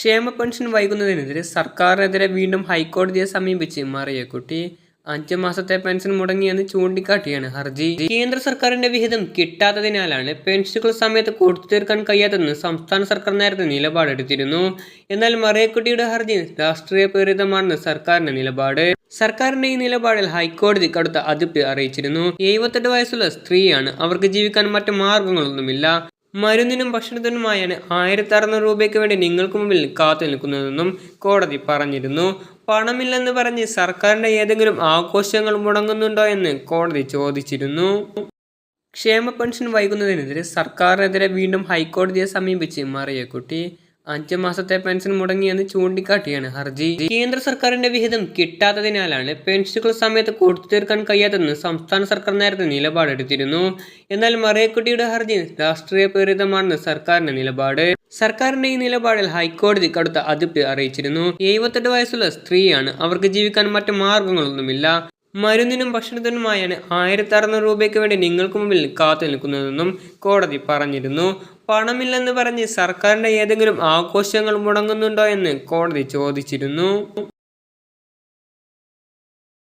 ക്ഷേമ പെൻഷൻ വൈകുന്നതിനെതിരെ സർക്കാരിനെതിരെ വീണ്ടും ഹൈക്കോടതിയെ സമീപിച്ച് മറിയക്കുട്ടി അഞ്ചു മാസത്തെ പെൻഷൻ മുടങ്ങിയെന്ന് ചൂണ്ടിക്കാട്ടിയാണ് ഹർജി. കേന്ദ്ര സർക്കാരിന്റെ വിഹിതം കിട്ടാത്തതിനാലാണ് പെൻഷനുകൾ സമയത്ത് കൊടുത്തു തീർക്കാൻ കഴിയാത്തതെന്ന് സംസ്ഥാന സർക്കാർ നേരത്തെ നിലപാടെടുത്തിരുന്നു. എന്നാൽ മറിയക്കുട്ടിയുടെ ഹർജി രാഷ്ട്രീയ പ്രേരിതമാണെന്ന് സർക്കാരിന്റെ നിലപാട്. സർക്കാരിന്റെ ഈ നിലപാടിൽ ഹൈക്കോടതി കടുത്ത അതിർത്തി അറിയിച്ചിരുന്നു. എഴുപത്തെട്ട് വയസ്സുള്ള സ്ത്രീയാണ് അവർക്ക് ജീവിക്കാൻ മറ്റു മാർഗങ്ങളൊന്നുമില്ല. മരുന്നിനും ഭക്ഷണത്തിനുമായാണ് ആയിരത്തി അറുന്നൂറ് രൂപയ്ക്ക് വേണ്ടി നിങ്ങൾക്ക് മുമ്പിൽ കാത്തു നിൽക്കുന്നതെന്നും കോടതി പറഞ്ഞിരുന്നു. പണമില്ലെന്ന് പറഞ്ഞ് സർക്കാരിന്റെ ഏതെങ്കിലും ആഘോഷങ്ങൾ മുടങ്ങുന്നുണ്ടോ എന്ന് കോടതി ചോദിച്ചിരുന്നു. ക്ഷേമ പെൻഷൻ വൈകുന്നതിനെതിരെ സർക്കാരിനെതിരെ വീണ്ടും ഹൈക്കോടതിയെ സമീപിച്ച് മറിയക്കുട്ടി. അഞ്ച് മാസത്തെ പെൻഷൻ മുടങ്ങിയെന്ന് ചൂണ്ടിക്കാട്ടിയാണ് ഹർജി. കേന്ദ്ര സർക്കാരിന്റെ വിഹിതം കിട്ടാത്തതിനാലാണ് പെൻഷനുകൾ സമയത്ത് കൊടുത്തു തീർക്കാൻ കഴിയാത്തതെന്ന് സംസ്ഥാന സർക്കാർ നേരത്തെ നിലപാടെടുത്തിരുന്നു. എന്നാൽ മറിയക്കുട്ടിയുടെ ഹർജി രാഷ്ട്രീയ പ്രേരിതമാണെന്ന് സർക്കാരിന്റെ നിലപാട്. സർക്കാരിന്റെ ഈ നിലപാടിൽ ഹൈക്കോടതി കടുത്ത അതിർത്തി അറിയിച്ചിരുന്നു. എഴുപത്തെട്ട് വയസ്സുള്ള സ്ത്രീയാണ് അവർക്ക് ജീവിക്കാൻ മറ്റു മാർഗങ്ങളൊന്നുമില്ല. മരുന്നിനും ഭക്ഷണത്തിനുമായാണ് ആയിരത്തി അറുന്നൂറ് രൂപയ്ക്ക് വേണ്ടി നിങ്ങൾക്ക് മുമ്പിൽ കാത്തു നിൽക്കുന്നതെന്നും കോടതി പറഞ്ഞിരുന്നു. പണമില്ലെന്ന് പറഞ്ഞ് സർക്കാരിന്റെ ഏതെങ്കിലും ആഘോഷങ്ങൾ മുടങ്ങുന്നുണ്ടോ എന്ന് കോടതി ചോദിച്ചിരുന്നു.